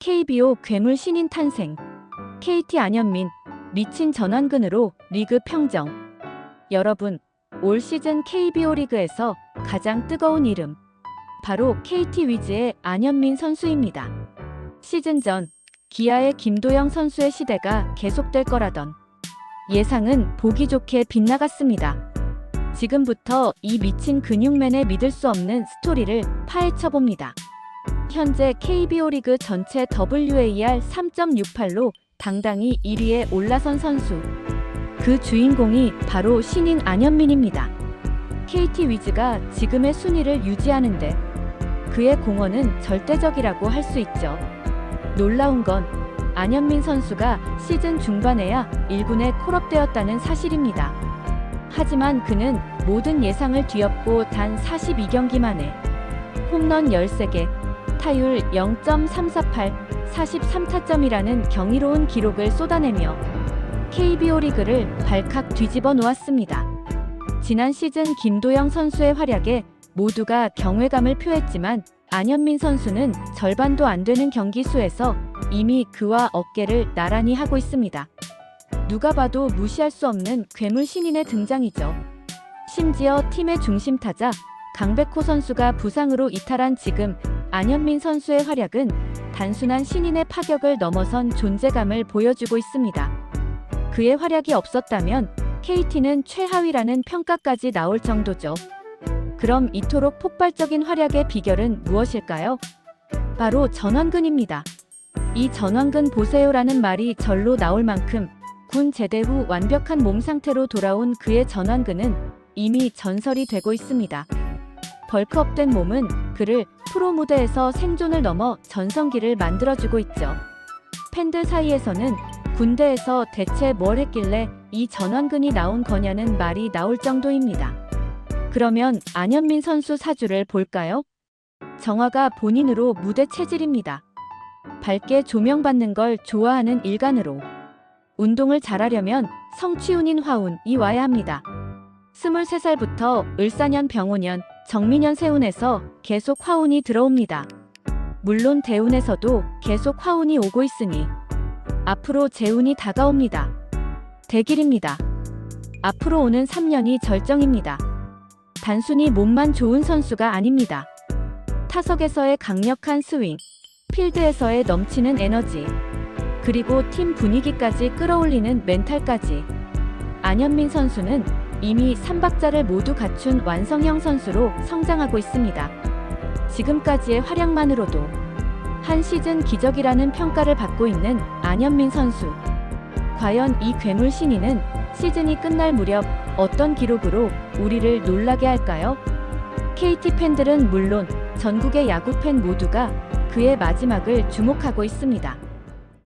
KBO 괴물 신인 탄생. KT 안현민 미친 전완근으로 리그 평정. 여러분, 올 시즌 KBO 리그에서 가장 뜨거운 이름 바로 KT 위즈의 안현민 선수입니다. 시즌 전 기아의 김도영 선수의 시대가 계속될 거라던 예상은 보기 좋게 빗나갔습니다. 지금부터 이 미친 근육맨의 믿을 수 없는 스토리를 파헤쳐 봅니다. 현재 KBO 리그 전체 WAR 3.68로 당당히 1위에 올라선 선수. 그 주인공이 바로 신인 안현민입니다. KT 위즈가 지금의 순위를 유지하는데 그의 공헌은 절대적이라고 할 수 있죠. 놀라운 건 안현민 선수가 시즌 중반에야 1군에 콜업되었다는 사실입니다. 하지만 그는 모든 예상을 뒤엎고 단 42경기 만에 홈런 13개, 타율 0.348, 43타점이라는 경이로운 기록을 쏟아내며 KBO 리그를 발칵 뒤집어 놓았습니다. 지난 시즌 김도영 선수의 활약에 모두가 경외감을 표했지만 안현민 선수는 절반도 안 되는 경기 수에서 이미 그와 어깨를 나란히 하고 있습니다. 누가 봐도 무시할 수 없는 괴물 신인의 등장이죠. 심지어 팀의 중심 타자 강백호 선수가 부상으로 이탈한 지금 안현민 선수의 활약은 단순한 신인의 파격을 넘어선 존재감을 보여주고 있습니다. 그의 활약이 없었다면 KT는 최하위라는 평가까지 나올 정도죠. 그럼 이토록 폭발적인 활약의 비결은 무엇일까요? 바로 전완근입니다. 이 전완근 보세요라는 말이 절로 나올 만큼 군 제대 후 완벽한 몸 상태로 돌아온 그의 전완근은 이미 전설이 되고 있습니다. 벌크업된 몸은 그를 프로 무대에서 생존을 넘어 전성기를 만들어주고 있죠. 팬들 사이에서는 군대에서 대체 뭘 했길래 이 전완근이 나온 거냐는 말이 나올 정도입니다. 그러면 안현민 선수 사주를 볼까요? 정화가 본인으로 무대 체질입니다. 밝게 조명받는 걸 좋아하는 일간으로. 운동을 잘하려면 성취운인 화운이 와야 합니다. 23살부터 을사년 병오년, 정민년 세운에서 계속 화운이 들어옵니다. 물론 대운에서도 계속 화운이 오고 있으니 앞으로 재운이 다가옵니다. 대길입니다. 앞으로 오는 3년이 절정입니다. 단순히 몸만 좋은 선수가 아닙니다. 타석에서의 강력한 스윙, 필드에서의 넘치는 에너지, 그리고 팀 분위기까지 끌어올리는 멘탈까지. 안현민 선수는 이미 3박자를 모두 갖춘 완성형 선수로 성장하고 있습니다. 지금까지의 활약만으로도 한 시즌 기적이라는 평가를 받고 있는 안현민 선수. 과연 이 괴물 신인은 시즌이 끝날 무렵 어떤 기록으로 우리를 놀라게 할까요? KT 팬들은 물론 전국의 야구 팬 모두가 그의 마지막을 주목하고 있습니다.